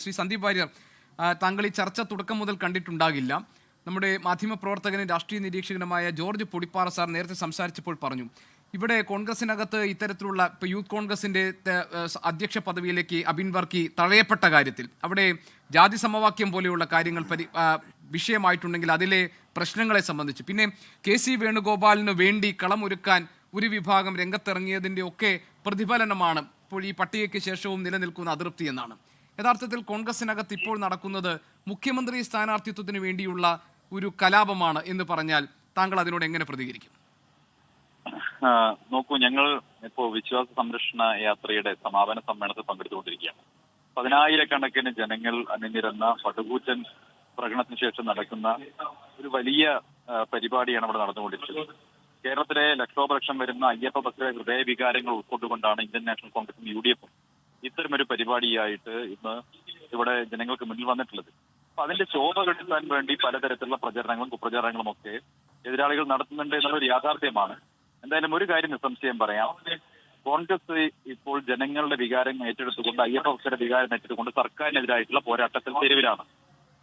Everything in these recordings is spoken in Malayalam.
ശ്രീ സന്ദീപ് വാര്യർ താങ്കൾ ഈ ചർച്ച തുടക്കം മുതൽ കണ്ടിട്ടുണ്ടാകില്ല. നമ്മുടെ മാധ്യമ മാധ്യമപ്രവർത്തകനും രാഷ്ട്രീയ നിരീക്ഷകനുമായ ജോർജ് പൊടിപ്പാറ സാർ നേരത്തെ സംസാരിച്ചപ്പോൾ പറഞ്ഞു. ഇവിടെ കോൺഗ്രസിനകത്ത് ഇത്തരത്തിലുള്ള ഇപ്പോൾ യൂത്ത് സ- അധ്യക്ഷ പദവിയിലേക്ക് അബിൻ വർക്കി തഴയപ്പെട്ട കാര്യത്തിൽ അവിടെ ജാതി സമവാക്യം പോലെയുള്ള കാര്യങ്ങൾ പരി വിഷയമായിട്ടുണ്ടെങ്കിൽ അതിലെ പ്രശ്നങ്ങളെ സംബന്ധിച്ച്. പിന്നെ കെ സി വേണുഗോപാലിന് വേണ്ടി കളമൊരുക്കാൻ ഒരു വിഭാഗം രംഗത്തിറങ്ങിയതിന്റെ ഒക്കെ പ്രതിഫലനമാണ് ഇപ്പോൾ ഈ പട്ടികയ്ക്ക് ശേഷവും നിലനിൽക്കുന്ന അതൃപ്തി എന്നാണ്. യഥാർത്ഥത്തിൽ കോൺഗ്രസിനകത്ത് ഇപ്പോൾ നടക്കുന്നത് മുഖ്യമന്ത്രി സ്ഥാനാർത്ഥിത്വത്തിന് വേണ്ടിയുള്ള ഒരു കലാപമാണ് എന്ന് പറഞ്ഞാൽ താങ്കൾ അതിനോട് എങ്ങനെ പ്രതികരിക്കും? നോക്കൂ ഞങ്ങൾ ഇപ്പോ വിശ്വാസ സംരക്ഷണ യാത്രയുടെ സമാപന സമ്മേളനത്തിൽ പങ്കെടുത്തുകൊണ്ടിരിക്കുകയാണ്. പതിനായിരക്കണക്കിന് ജനങ്ങൾ അണിനിരന്ന പടുകൂറ്റൻ പ്രകടനത്തിന് ശേഷം നടക്കുന്ന ഒരു വലിയ പരിപാടിയാണ് ഇവിടെ നടന്നുകൊണ്ടിരിക്കുന്നത്. കേരളത്തിലെ ലക്ഷോപലക്ഷം വരുന്ന അയ്യപ്പ ഭക്തരുടെ ഹൃദയവികാരങ്ങൾ ഉൾക്കൊണ്ടുകൊണ്ടാണ് ഇന്ത്യൻ നാഷണൽ കോൺഗ്രസും യു ഡി എഫും ഇത്തരമൊരു പരിപാടിയായിട്ട് ഇന്ന് ഇവിടെ ജനങ്ങൾക്ക് മുന്നിൽ വന്നിട്ടുള്ളത്. അപ്പൊ അതിന്റെ ശോഭ കെടുത്താൻ വേണ്ടി പലതരത്തിലുള്ള പ്രചരണങ്ങളും കുപ്രചരണങ്ങളും ഒക്കെ എതിരാളികൾ നടത്തുന്നുണ്ട് എന്നുള്ളൊരു യാഥാർത്ഥ്യമാണ്. എന്തായാലും ഒരു കാര്യം നിസ്സംശയം പറയാം. കോൺഗ്രസ് ഇപ്പോൾ ജനങ്ങളുടെ വികാരം ഏറ്റെടുത്തുകൊണ്ട് അയ്യപ്പ വികാരം ഏറ്റെടുത്തുകൊണ്ട് സർക്കാരിനെതിരായിട്ടുള്ള പോരാട്ടത്തിൽ തെരുവിലാണ്.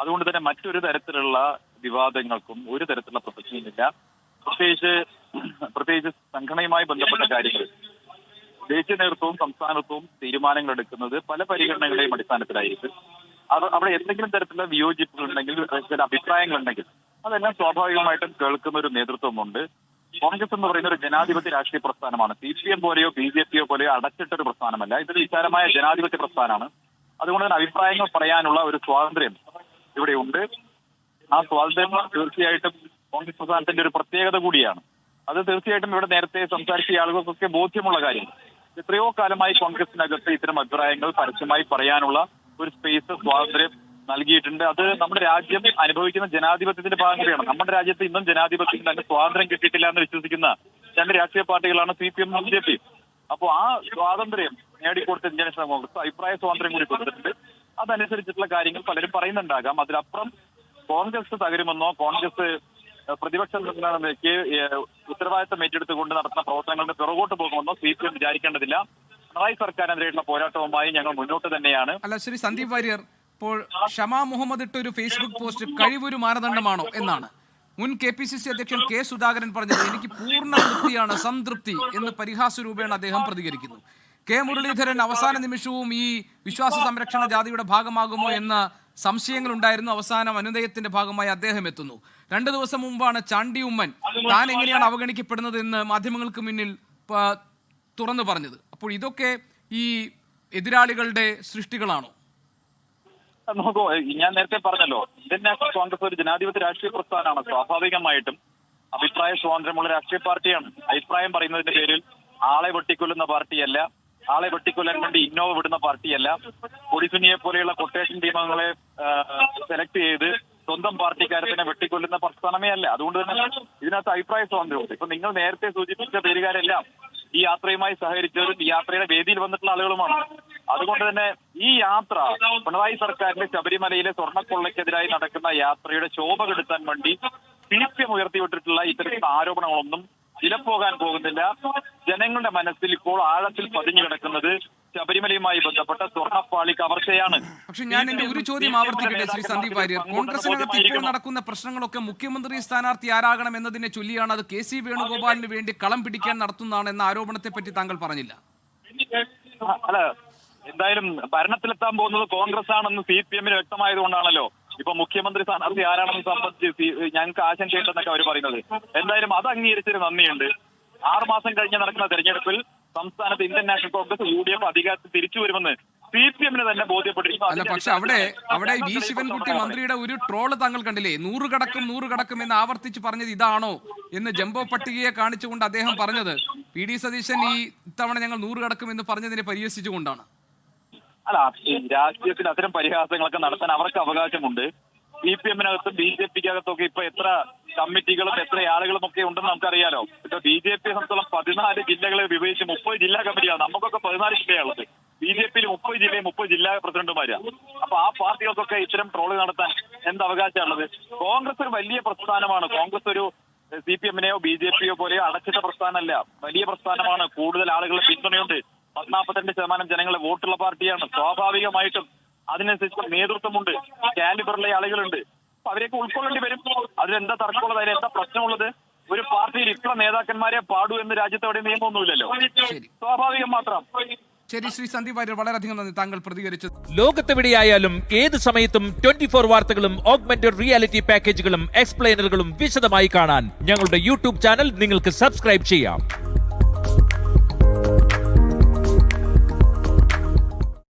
അതുകൊണ്ട് തന്നെ മറ്റൊരു തരത്തിലുള്ള വിവാദങ്ങൾക്കും ഒരു തരത്തിലുള്ള പ്രസക്തിയുമില്ല പ്രത്യേകിച്ച് പ്രത്യേകിച്ച് സംഘടനയുമായി ബന്ധപ്പെട്ട കാര്യങ്ങൾ. ദേശീയ നേതൃത്വവും സംസ്ഥാനത്വവും തീരുമാനങ്ങൾ എടുക്കുന്നത് പല പരിഗണനകളുടെയും അടിസ്ഥാനത്തിലായിരിക്കും. അവിടെ എന്തെങ്കിലും തരത്തിലുള്ള വിയോജിപ്പുകൾ ഉണ്ടെങ്കിൽ ചില അഭിപ്രായങ്ങൾ ഉണ്ടെങ്കിൽ അതെല്ലാം സ്വാഭാവികമായിട്ടും കേൾക്കുന്ന ഒരു നേതൃത്വമുണ്ട്. കോൺഗ്രസ് എന്ന് പറയുന്ന ഒരു ജനാധിപത്യ രാഷ്ട്രീയ പ്രസ്ഥാനമാണ്. സി പി എം പോലെയോ ബി ജെ പിയോ പോലെയോ അടച്ചിട്ട ഒരു പ്രസ്ഥാനമല്ല. ഇതൊരു വിശാലമായ ജനാധിപത്യ പ്രസ്ഥാനമാണ്. അതുകൊണ്ട് തന്നെ അഭിപ്രായങ്ങൾ പറയാനുള്ള ഒരു സ്വാതന്ത്ര്യം ഇവിടെ ഉണ്ട്. ആ സ്വാതന്ത്ര്യം തീർച്ചയായിട്ടും കോൺഗ്രസ് പ്രസ്ഥാനത്തിന്റെ ഒരു പ്രത്യേകത കൂടിയാണ്. അത് തീർച്ചയായിട്ടും ഇവിടെ നേരത്തെ സംസാരിച്ച ആളുകൾക്കൊക്കെ ബോധ്യമുള്ള കാര്യം എത്രയോ കാലമായി കോൺഗ്രസിനകത്ത് ഇത്തരം അഭിപ്രായങ്ങൾ പരസ്യമായി പറയാനുള്ള ഒരു സ്പേസ് സ്വാതന്ത്ര്യം നൽകിയിട്ടുണ്ട്. അത് നമ്മുടെ രാജ്യം അനുഭവിക്കുന്ന ജനാധിപത്യത്തിന്റെ ഭാഗം കൂടിയാണ് നമ്മുടെ രാജ്യത്ത് ഇന്നും ജനാധിപത്യത്തിന് തന്നെ സ്വാതന്ത്ര്യം കിട്ടിയിട്ടില്ല എന്ന് വിശ്വസിക്കുന്ന രണ്ട് രാഷ്ട്രീയ പാർട്ടികളാണ് C P M B J P അപ്പോൾ ആ സ്വാതന്ത്ര്യം നേടിക്കൊടുത്ത ഇന്ത്യൻ നാഷണൽ കോൺഗ്രസ് അഭിപ്രായ സ്വാതന്ത്ര്യം കൂടി കൊടുത്തിട്ടുണ്ട്. അതനുസരിച്ചിട്ടുള്ള കാര്യങ്ങൾ പലരും പറയുന്നുണ്ടാകാം. അതിലപ്പുറം കോൺഗ്രസ് തകരുമെന്നോ കോൺഗ്രസ് പ്രതിപക്ഷം ഏഹ്, ഉത്തരവാദിത്തം ഏറ്റെടുത്തുകൊണ്ട് നടത്തുന്ന പ്രവർത്തനങ്ങളുടെ പിറകോട്ട് പോകുമെന്നോ സി പി എം വിചാരിക്കേണ്ടതില്ല. പിണറായി സർക്കാരിനെതിരെയുള്ള പോരാട്ടവുമായി ഞങ്ങൾ മുന്നോട്ട് തന്നെയാണ്. അല്ല ശ്രീ സന്ദീപ് വാര്യർ ഇപ്പോൾ ഷമാ മുഹമ്മദ് ഇട്ട ഒരു ഫേസ്ബുക്ക് പോസ്റ്റ് കഴിവൊരു മാനദണ്ഡമാണോ എന്നാണ്. മുൻ കെ പി സി സി അധ്യക്ഷൻ കെ സുധാകരൻ പറഞ്ഞത് എനിക്ക് പൂർണ തൃപ്തിയാണ് സംതൃപ്തി എന്ന് പരിഹാസ രൂപേണ അദ്ദേഹം പ്രതികരിക്കുന്നു. കെ മുരളീധരൻ അവസാന നിമിഷവും ഈ വിശ്വാസ സംരക്ഷണ ജാതിയുടെ ഭാഗമാകുമോ എന്ന സംശയങ്ങൾ ഉണ്ടായിരുന്നു അവസാനം അനുദയത്തിന്റെ ഭാഗമായി അദ്ദേഹം എത്തുന്നു. രണ്ടു ദിവസം മുമ്പാണ് ചാണ്ടി ഉമ്മൻ താൻ എങ്ങനെയാണ് അവഗണിക്കപ്പെടുന്നത് എന്ന് മാധ്യമങ്ങൾക്ക് മുന്നിൽ തുറന്നു പറഞ്ഞത്. അപ്പോൾ ഇതൊക്കെ ഈ എതിരാളികളുടെ സൃഷ്ടികളാണോ? നോക്കൂ ഞാൻ നേരത്തെ പറഞ്ഞല്ലോ ഇന്ത്യൻ നാഷണൽ കോൺഗ്രസ് ഒരു ജനാധിപത്യ രാഷ്ട്രീയ പ്രസ്ഥാനമാണ്. സ്വാഭാവികമായിട്ടും അഭിപ്രായ സ്വാതന്ത്ര്യമുള്ള രാഷ്ട്രീയ പാർട്ടിയാണ്. അഭിപ്രായം പറയുന്നതിന്റെ പേരിൽ ആളെ വെട്ടിക്കൊല്ലുന്ന പാർട്ടിയല്ല ആളെ വെട്ടിക്കൊല്ലാൻ വേണ്ടി ഇന്നോവ വിടുന്ന പാർട്ടിയല്ല. കൊടിസുനിയെ പോലെയുള്ള കൊട്ടേഷൻ ടീമുകളെ സെലക്ട് ചെയ്ത് സ്വന്തം പാർട്ടിക്കാരത്തിനെ വെട്ടിക്കൊല്ലുന്ന പ്രസ്ഥാനമേ അല്ല. അതുകൊണ്ട് തന്നെ ഇതിനകത്ത് അഭിപ്രായ സ്വാതന്ത്ര്യമുണ്ട്. ഇപ്പൊ നിങ്ങൾ നേരത്തെ സൂചിപ്പിച്ച പേരുകാരെല്ലാം ഈ യാത്രയുമായി സഹകരിച്ചവരും ഈ യാത്രയുടെ വേദിയിൽ വന്നിട്ടുള്ള ആളുകളുമാണ്. അതുകൊണ്ട് തന്നെ ഈ യാത്ര പിണറായി സർക്കാരിന്റെ ശബരിമലയിലെ സ്വർണക്കൊള്ളയ്ക്കെതിരായി നടക്കുന്ന യാത്രയുടെ ശോഭ കെടുത്താൻ വേണ്ടി സി പി എം ഉയർത്തിവിട്ടിട്ടുള്ള ഇത്തരത്തിലുള്ള ആരോപണങ്ങളൊന്നും വിലപ്പോകാൻ പോകുന്നില്ല. ജനങ്ങളുടെ മനസ്സിൽ ഇപ്പോൾ ആഴത്തിൽ പതിഞ്ഞു കിടക്കുന്നത് ശബരിമലയുമായി ബന്ധപ്പെട്ട സ്വർണപ്പാളി കവർച്ചയാണ്. പക്ഷെ ഞാൻ എന്റെ ഒരു ചോദ്യം ആവർത്തിക്കട്ടെ ശ്രീ സന്ദീപ് വാര്യർ? കോൺഗ്രസിനകത്ത് ഇപ്പോൾ നടക്കുന്ന പ്രശ്നങ്ങളൊക്കെ മുഖ്യമന്ത്രി സ്ഥാനാർത്ഥി ആരാകണം എന്നതിനെ ചൊല്ലിയാണ് അത് കെ സി വേണുഗോപാലിന് വേണ്ടി കളം പിടിക്കാൻ നടത്തുന്നതാണ് എന്ന ആരോപണത്തെ പറ്റി താങ്കൾ പറഞ്ഞില്ല. അല്ല എന്തായാലും ഭരണത്തിലെത്താൻ പോകുന്നത് കോൺഗ്രസ് ആണെന്ന് സി പി എമ്മിന് വ്യക്തമായതുകൊണ്ടാണല്ലോ ഇപ്പൊ മുഖ്യമന്ത്രി സ്ഥാനാർത്ഥി ആരാണെന്ന് സംബന്ധിച്ച് ഞങ്ങൾക്ക് ആശങ്കയുണ്ടെന്നൊക്കെ അവർ പറയുന്നത്. എന്തായാലും അത് അംഗീകരിച്ചൊരു നന്ദിയുണ്ട്. ആറ് മാസം കഴിഞ്ഞ് നടക്കുന്ന തെരഞ്ഞെടുപ്പിൽ സംസ്ഥാനത്ത് Indian national Congress U D F അധികാരത്തിൽ തിരിച്ചു വരുമെന്ന് സി പി എമ്മിന് തന്നെ ബോധ്യപ്പെട്ടിരിക്കുന്നു. പക്ഷെ അവിടെ അവിടെ വി ശിവൻകുട്ടി മന്ത്രിയുടെ ഒരു ട്രോൾ താങ്കൾ കണ്ടില്ലേ? നൂറ് കടക്കും നൂറ് കടക്കും എന്ന് ആവർത്തിച്ച് പറഞ്ഞത് ഇതാണോ എന്ന് ജംബോ പട്ടികയെ കാണിച്ചുകൊണ്ട് അദ്ദേഹം പറഞ്ഞത്. പി. ഡി. സതീശൻ ഈ ഇത്തവണ ഞങ്ങൾ നൂറ് കടക്കും എന്ന് പറഞ്ഞതിനെ പരിഹസിച്ചുകൊണ്ടാണ്. അല്ല ഈ രാഷ്ട്രീയത്തിൽ അത്തരം പരിഹാസങ്ങളൊക്കെ നടത്താൻ അവർക്ക് അവകാശമുണ്ട്. സി പി എമ്മിനകത്തും ബി ജെ പിക്കകത്തൊക്കെ ഇപ്പൊ എത്ര കമ്മിറ്റികളും എത്ര ആളുകളും ഒക്കെ ഉണ്ടെന്ന് നമുക്കറിയാലോ. ഇപ്പൊ ബി ജെ പിയെ സംബന്ധിച്ചോളം പതിനാല് ജില്ലകളെ വിഭജിച്ച് മുപ്പത് ജില്ലാ കമ്മിറ്റിയാണ് നമുക്കൊക്കെ പതിനാല് ജില്ലയാണുള്ളത് ബി ജെ പിയിൽ മുപ്പത് ജില്ലയും മുപ്പത് ജില്ലാ പ്രസിഡന്റുമാരാ. അപ്പൊ ആ പാർട്ടികൾക്കൊക്കെ ഇത്തരം ട്രോൾ നടത്താൻ എന്ത് അവകാശമാണുള്ളത്? കോൺഗ്രസ് ഒരു വലിയ പ്രസ്ഥാനമാണ്. കോൺഗ്രസ് ഒരു സി പി എമ്മിനെയോ ബി ജെ പിയോ പോലെയോ അടച്ചിട്ട പ്രസ്ഥാനമല്ല. വലിയ പ്രസ്ഥാനമാണ്. കൂടുതൽ ആളുകളുടെ പിന്തുണയുണ്ട്. പത്നാൽപ്പത്തിരണ്ട് ശതമാനം ജനങ്ങളെ വോട്ടുള്ള പാർട്ടിയാണ്. സ്വാഭാവികമായിട്ടും അതിനനുസരിച്ച് നേതൃത്വമുണ്ട്. കാലിബറിലെ ആളുകളുണ്ട്. അപ്പൊ അവരെയൊക്കെ ഉൾക്കൊള്ളേണ്ടി വരും. അതിലെന്താ തർക്കമുള്ളത്? എന്താ പ്രശ്നമുള്ളത്? ഒരു പാർട്ടിയിൽ ഇത്ര നേതാക്കന്മാരെ പാടൂ എന്ന് രാജ്യത്ത് അവിടെ നിയമമൊന്നുമില്ലല്ലോ സ്വാഭാവികം മാത്രം. ശരി ശ്രീ സന്ദീപ് വാര്യർ വളരെയധികം നന്ദി. താങ്കൾ പ്രതികരിച്ചത്. ലോകത്തെവിടെയായാലും ഏത് സമയത്തും ട്വന്റി ഫോർ വാർത്തകളും ഓഗ്മെന്റഡ് റിയാലിറ്റി പാക്കേജുകളും എക്സ്പ്ലെയിനറുകളും വിശദമായി കാണാൻ ഞങ്ങളുടെ യൂട്യൂബ് ചാനൽ നിങ്ങൾക്ക് സബ്സ്ക്രൈബ് ചെയ്യാം.